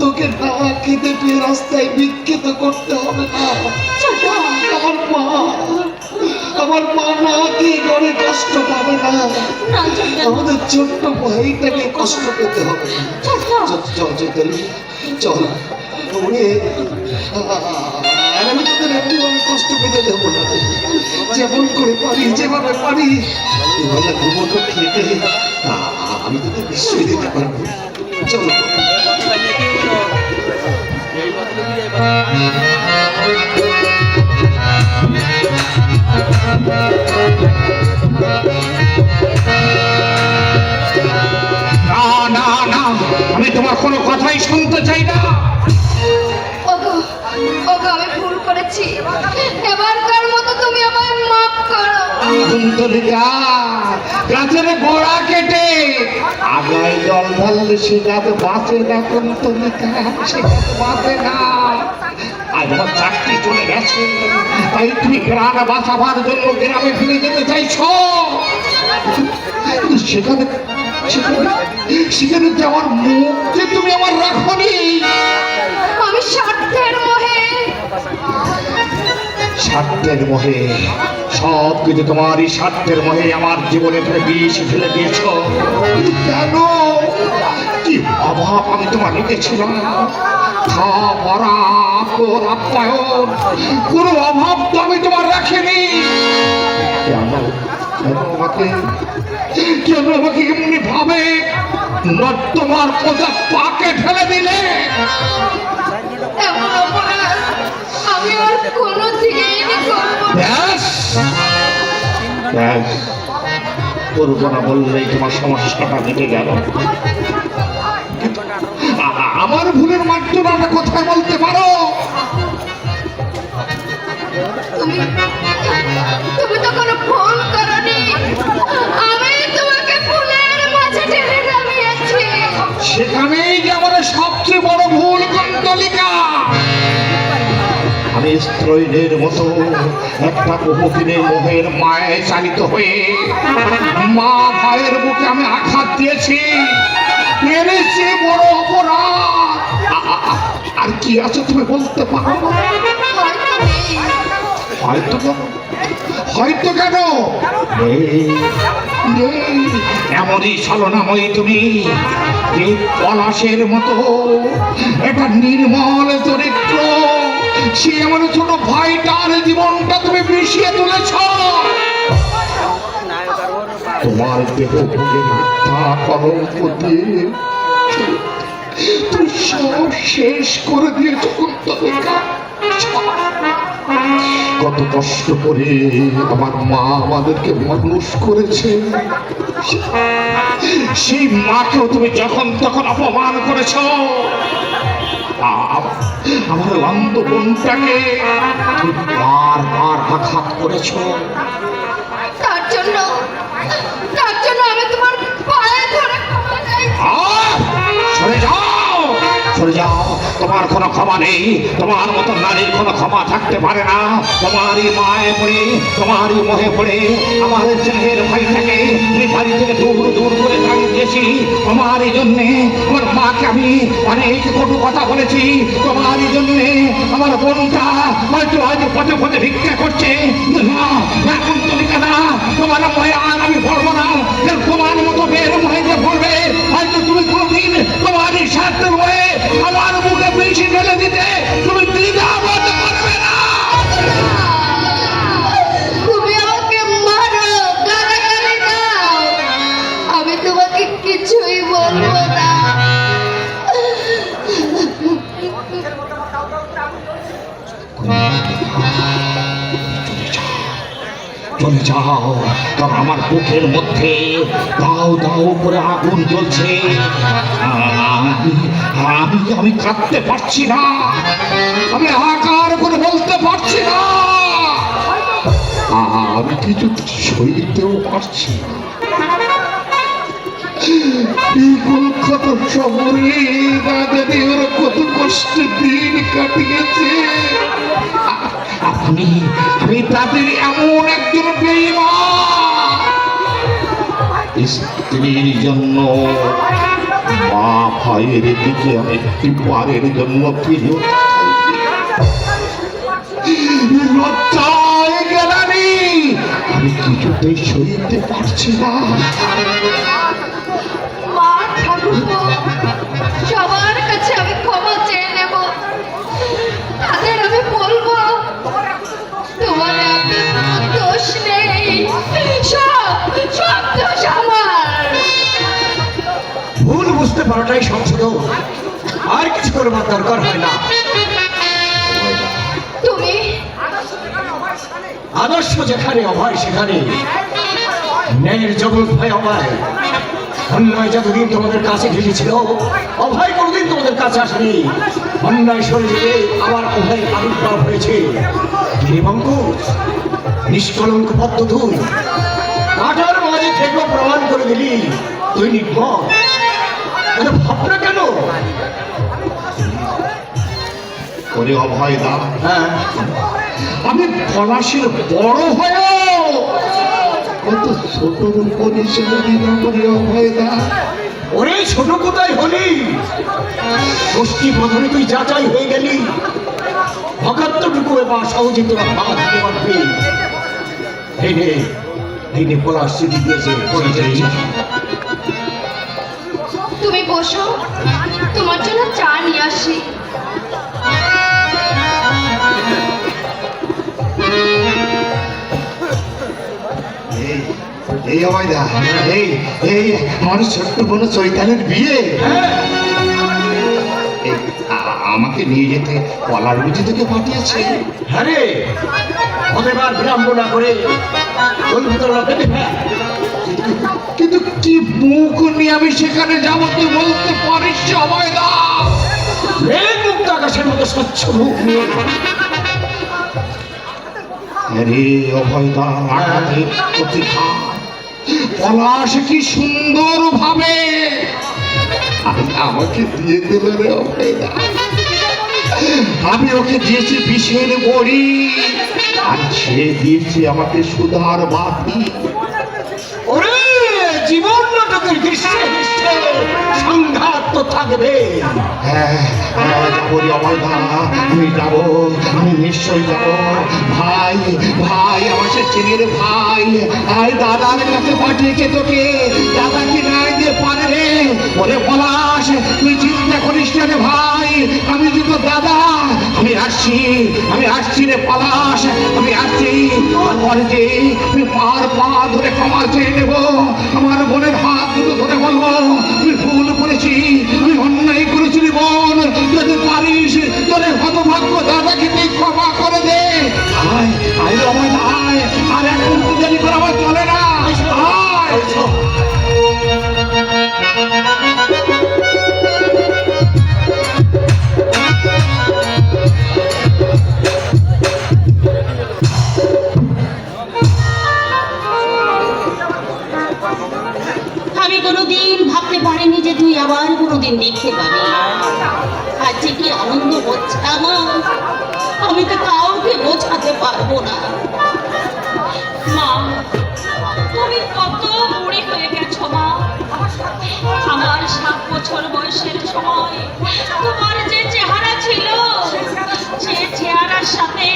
তোকে না খেতে পেয়ে রাস্তায় বিক্ষিত করতে হবে না। আমার মা আমার মা না খেয়ে ঘরে কষ্ট পাবে না। আমাদের ছোট্ট ভাইটাকে কষ্ট পেতে হবে। চল চল। চল ওরে আর আমি তোদের এমনিভাবে কষ্ট পেতে দেবো না। যেমন করে পারি যেভাবে পারি। ঘুমোটো খেতে আমি তোদের নিশ্চয়ই দিতে পারব। চলো। না না না আমি তোমার কোনো কথাই শুনতে চাই না। ওগো ওগো আমি ভুল করেছি। এবারকার গাছের গোড়া কেটে। আগায় জল ঢাললে সে গাছ বাঁচে না কুন্তলিকা সে বাঁচে না। আমার চাকরি চলে গেছে, তাই তুমি গ্রামে বাঁচাবার জন্য গ্রামে ফিরে যেতে চাইছো? সেখানে সেখানে যাওয়ার মুখ যে তুমি আমার রাখনি। আমি স্বার্থের মোহে, সব কিছু তোমারই স্বার্থের মোহে আমার জীবনে তুমি বিষ ফেলে দিয়েছ। কেন? কি অভাব আমি তোমার আপ্যায়ন, কোনো আমি তোমার এমনি ভাবে তোমার কোথা পাকে ফেলে দিলে? করব না। বললেই তোমার সমস্যাটা মিটে গেল আমার ভুলের মাধ্যমে কোথায় বলতে পারো। তুমি তুমি তো কোনো ভুল করনি। আমি তোমাকে ফুলের মাঝে টেনে নামিয়েছি। সেখানেই যে আমার সবচেয়ে বড় ভুল কন্দলিকা। আমি স্ত্রৈনের মতো একটা বহুদিনের মোহের মায়ে চালিত হয়ে মা ভাইয়ের বুকে আমি আঘাত দিয়েছি। মেরেছি বড় অপরাধ। আর কি আছে তুমি বলতে পারো? হয়তো হয়তো কেন। এমনই ছলনাময়ী তুমি, এই পলাশের মতো। এটা নির্মল চরিত্র। সে আমার ছোট ভাইটার জীবনটা তুমি মিশিয়ে তুলেছ। তোমার শেষ করে কত কষ্ট করে আমার মা আমাদেরকে মানুষ করেছে। সেই মাকেও তুমি যখন তখন অপমান করেছ। আ- আমার অন্ত বোনটাকে তুমি বারবার আঘাত করেছ? তার জন্য তার জন্য আমি তোমার পায়ে ধরে ক্ষমা! সরে যাও। সরে যাও। তোমার কোনো ক্ষমা নেই। তোমার মতো নারীর কোনো ক্ষমা থাকতে পারে না। তোমারই মায়ে পড়ে, তোমারই মোহে পড়ে। আমার স্নেহের ভাইটাকে আমি বাড়ি থেকে দূর দূর করে তাড়িয়ে দিয়েছি। তোমারই জন্যে আমার মাকে আমি অনেক কটু কথা বলেছি। তোমারই জন্যে আমার বোনটা হয়তো আজ পথে পথে ভিক্ষা করছে। কিন্তু না না কুন্তলিকা না তোমার মহে আর আমি পড়ব না। তোমার মতো মেয়ের মহে যে পড়বে আমার মুখে বেশি ঢেলে দিতে যাও, তবে আমার বুকের মধ্যে দাও দাও করে আগুন জ্বলছে। আমি আমি কাঁদতে পারছি না। আমি হাহাকার করে বলতে পারছি না। আমি কিছু সইতেও পারছি কলকাতা শহরে কত কষ্টে দিন কাটিয়েছে। আপনি তাদের এমন একজন বেঈমান স্ত্রীর জন্য, মা ভাইয়ের দিকে আমি একটিবারের জন্য ফিরে লজ্জায় গেলানি আমি কিছুতেই সইতে পারছি না। পারাটাই সংশোধন আর কিছু করবার দরকার হয় না। তুমি? আদর্শ যেখানে অভয় সেখানে। ন্যায়ের জগৎ ভয় অভয়। অন্যায় যতদিন তোমাদের কাছে ঘেসেছিল অভয় কোনোদিন তোমাদের কাছে আসেনি। অন্যায় যেতে আবার অভয় আবির্ভাব হয়েছে। এবং নিষ্কলঙ্ক পদ্ম তুই কাটার মাঝে থেকে প্রমাণ করে দিলি তুই নির্ভর এটা ভাবনা কেন? ওরে অভয় দা। হ্যাঁ। আমি পলাশের বড় হয়েও কত ছোট ওরে অভয় দা। ওরে ছোট কোথায় হলি? গোষ্ঠী প্রধানে তুই যাচাই হয়ে গেলি। অকাত্তটুকু এবার সহজে তোরা ভাবা দিতে পারবি। এই নে এই নে পলাশ চিঠি দিয়েছে চিঠি। তুমি বসো তোমার জন্য চা নিয়ে আসি। এই এই এই এই আমার ছোট্ট বোন চৈতানের বিয়ে। এই, আ- আমাকে নিয়ে যেতে কলার বুঝি থেকে পাঠিয়েছে। হ্যাঁ রে অনেবার বিলম্ব না করে ওই ভিতরে কিন্তু কি মুখ নিয়ে আমি সেখানে যাব তুই বলতে পারিস আকাশের মতো স্বচ্ছ মুখ নিয়ে। পলাশ কি সুন্দর ভাবে। আমাকে দিয়ে দিল রে অভয় আমি ওকে দিয়েছি বিষের বড়ি আর সে দিয়েছে আমাকে সুধার বাতি। সংঘাত তো থাকবে। হ্যাঁ আমি যাব রে অভয় দা আমি যাব, আমি নিশ্চয়ই যাব। ভাই ভাই, আমার সে ভাই আই দাদার কাছে পাঠিয়েছে তোকে। দাদা কি নাই দিয়ে পারে রে ওরে পলাশ, তুই চিন্তা করিস না রে ভাই, আমি তোর দাদা, আমি আসছি আমি আসছি রে পলাশ, আমি আসছি। তারপরে যে আমি পার পা ধরে ক্ষমা চেয়ে নেব, আমার বোনের হাত দুটো ধরে বলব আমি ভুল করেছি আমি অন্যায় করেছি রে বোন, যদি পারিস, তোর হতভাগ্য দাদাকে তুই ক্ষমা করে দে। কোনোদিন দেখতে পাবি আজ যে কি আনন্দ আমার আমি তো কাউকে বোঝাতে পারব না। বুড়ি আমার সাত বছর বয়সের তোমার যে চেহারা ছিল চেহারার সাথে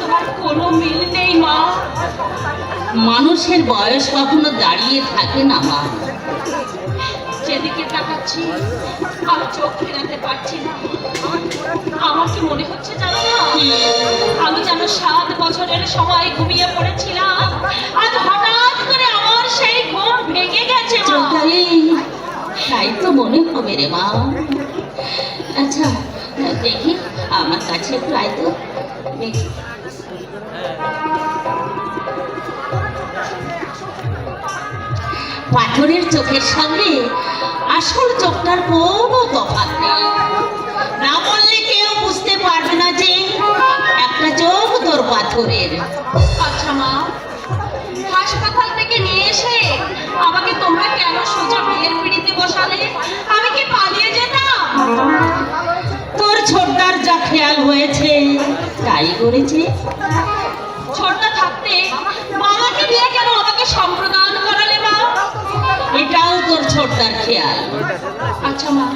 তোমার কোনো মা। মানুষের বয়স কখনো দাঁড়িয়ে থাকে না মা। যেদিকে তাকাচ্ছি আমি চোখ ফেরাতে পারছি না। আমার কি মনে হচ্ছে জানো না, আমি যেন সাত বছরের সময় ঘুমিয়ে পড়েছিলাম আজ হঠাৎ করে আমার সেই ঘুম ভেঙে গেছে তাই তো মনে হবে রে মা। আচ্ছা দেখি, আমার কাছে আয় তো পাথরের চোখের সঙ্গে আসল চোখটার কোনো তফাৎ। নেই না বললে কেউ বুঝতে পারবে না যে একটা চোখ তোর পাথরের। আচ্ছা মা হাসপাতাল থেকে নিয়ে এসে আমাকে তোমরা কেন সোজা বিয়ের পিড়িতে বসালে? আমি কি পালিয়ে যেতাম? তোর ছোটটার যা খেয়াল হয়েছে তাই করেছে। ছোটটা থাকতে বাবাকে দিয়ে কেন আমাকে সম্প্রদান এটাও তোর ছোটদার খেয়াল। আচ্ছা মা,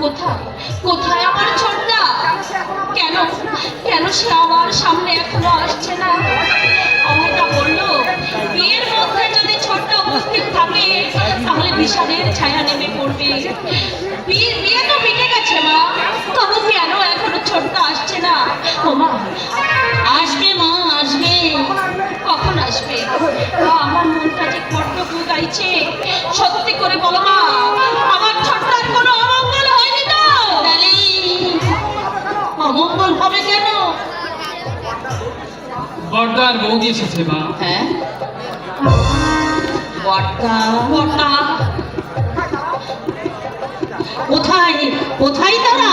কোথায়? কোথায় আমার ছোটদা? কেন? কেন সে আমার সামনে এখনও আসছে না? অমিতা বলল, বিয়ের মধ্যে যদি ছোট্ট উপস্থিত থাকে, তাহলে বিষাদের ছায়া নেমে পড়বে। বর্দার বৌদি এসেছে মা। হ্যাঁ? কোথায়? কোথায় তারা?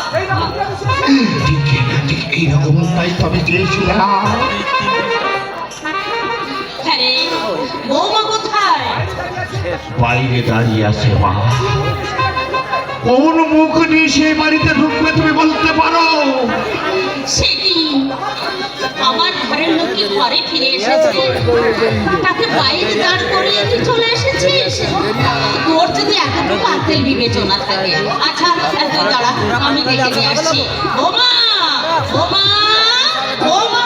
বাইরে দাঁড়িয়ে আছে মা। কোন মুখ নিয়ে সেই বাড়িতে ঢুকবে তুমি ঘরে ফিরে এসেছে। তাকে বাইরে দাঁড় করিয়ে তুই চলে এসেছিস তোর যদি এতটুকু আক্কেল বিবেচনা থাকে আচ্ছা তুই দাঁড়া আমি দেখে নিয়ে আসছি বোমা বোমা বোমা।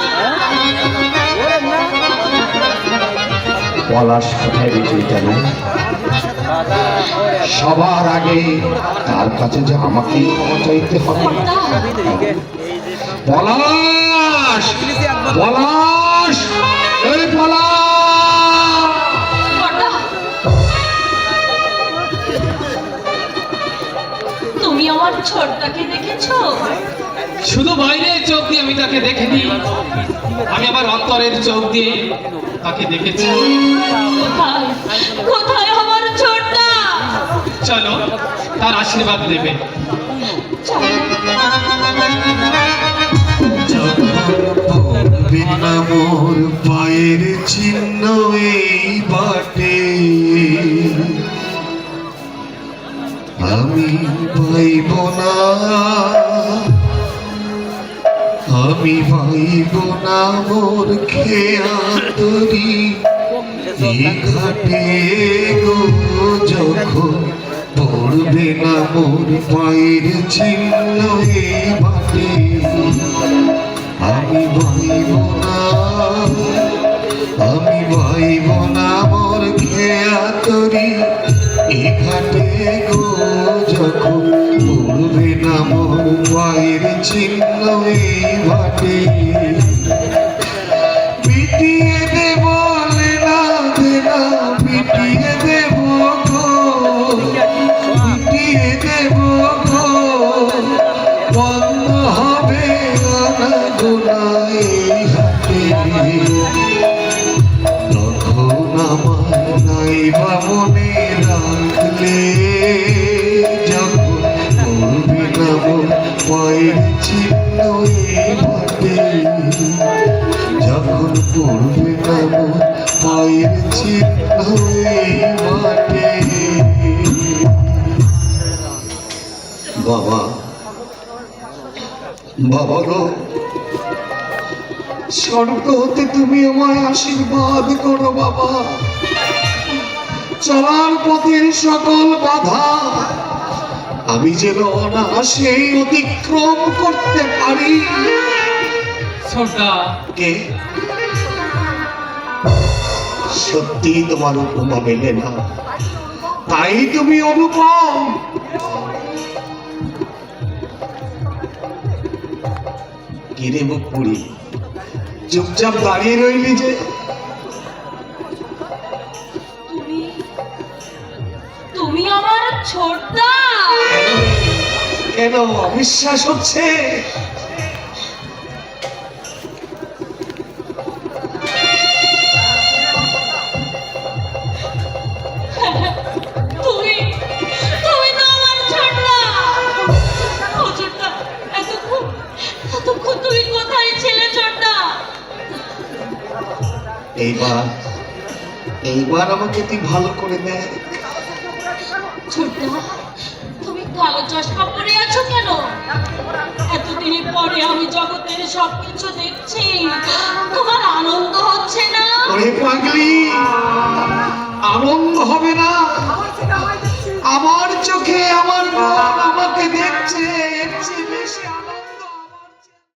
পলাশ কোথায় বেঁচে কেন সবার আগে তার কাছে যে আমাকে চাইতে হবে। পলাশ পলাশ। বটা তুমি আমার ছোটটাকে দেখেছ? শুধু বাইরের চোখ দিয়ে আমি তাকে দেখিনি। আমি আমার অন্তরের চোখ দিয়ে তাকে দেখেছি। কোথায়? কোথায় আমার ছোটটা চলো তার আশীর্বাদ দেবে বিনা মোর পায়ের চিহ্ন এই বাটে। আমি পাইব না। আমি পাইব না মোর খেয়া তরি ঘাটে গো, যখন পড়বে না মোর পায়ের চিহ্ন হবে আনাগোনায় হাতে তখন যখন করবে না পায়ের চিহ্ন যখন পড়বে না পায়ের চিহ্ন বাবা বাবা গো স্বর্গ হতে তুমি আমায় আশীর্বাদ করো বাবা। চলার পথের সকল বাধা আমি যেন অনায়াসে অতিক্রম করতে পারি। কে? সত্যি তোমার উপমা মেলে না। তাই তুমি অনুপম। কিরে মুখ পুরি চুপচাপ দাঁড়িয়ে রইলি যে। তুমি তুমি আমার ছোটদা। কেন অবিশ্বাস হচ্ছে? এইবার এইবার আমাকে তুই ভালো করে দেখ। ছোটদা তুমি কালো চশমা পরে আছো কেন? এতদিনের পরে আমি জগতের সবকিছু দেখছি। তোমার আনন্দ হচ্ছে না? ওরে পাগলি আনন্দ হবে না। আমার চোখে আমার মন আমাকে দেখছে এর চেয়ে বেশি